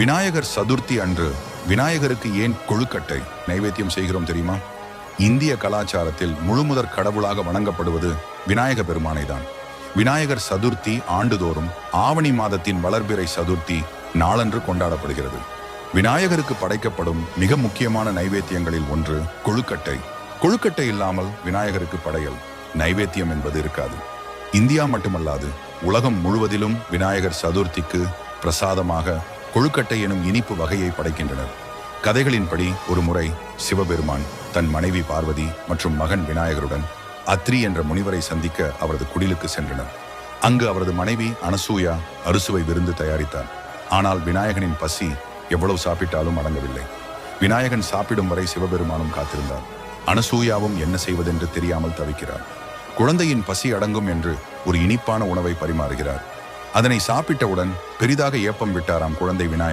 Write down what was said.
விநாயகர் சதுர்த்தி அன்று விநாயகருக்கு ஏன் கொழுக்கட்டை நைவேத்தியம் செய்கிறோம் தெரியுமா? இந்திய கலாச்சாரத்தில் முழுமுதற் கடவுளாக வணங்கப்படுவது விநாயக பெருமானை தான் விநாயகர் சதுர்த்தி ஆண்டுதோறும் ஆவணி மாதத்தின் வளர்பிறை சதுர்த்தி நாளன்று கொண்டாடப்படுகிறது. விநாயகருக்கு படைக்கப்படும் மிக முக்கியமான நைவேத்தியங்களில் ஒன்று கொழுக்கட்டை. கொழுக்கட்டை இல்லாமல் விநாயகருக்கு படையல் நைவேத்தியம் என்பது இருக்காது. இந்தியா மட்டுமல்லாது உலகம் முழுவதிலும் விநாயகர் சதுர்த்திக்கு பிரசாதமாக கொழுக்கட்டை எனும் இனிப்பு வகையை படைக்கின்றனர். கதைகளின்படி ஒரு முறை சிவபெருமான் தன் மனைவி பார்வதி மற்றும் மகன் விநாயகருடன் அத்ரி என்ற முனிவரை சந்திக்க அவரது குடிலுக்கு சென்றனர். அங்கு அவரது மனைவி அனசூயா அறுசுவை விருந்து தயாரித்தார். ஆனால் விநாயகனின் பசி எவ்வளவு சாப்பிட்டாலும் அடங்கவில்லை. விநாயகன் சாப்பிடும் வரை சிவபெருமானும் காத்திருந்தார். அனசூயாவும் என்ன செய்வதென்று தெரியாமல் தவிக்கிறார். குழந்தையின் பசி அடங்கும் என்று ஒரு இனிப்பான உணவை பரிமாறுகிறார். அதனை சாப்பிட்டவுடன் பெரிதாக ஏப்பம் விட்டாராம் குழந்தை விநாயகர்.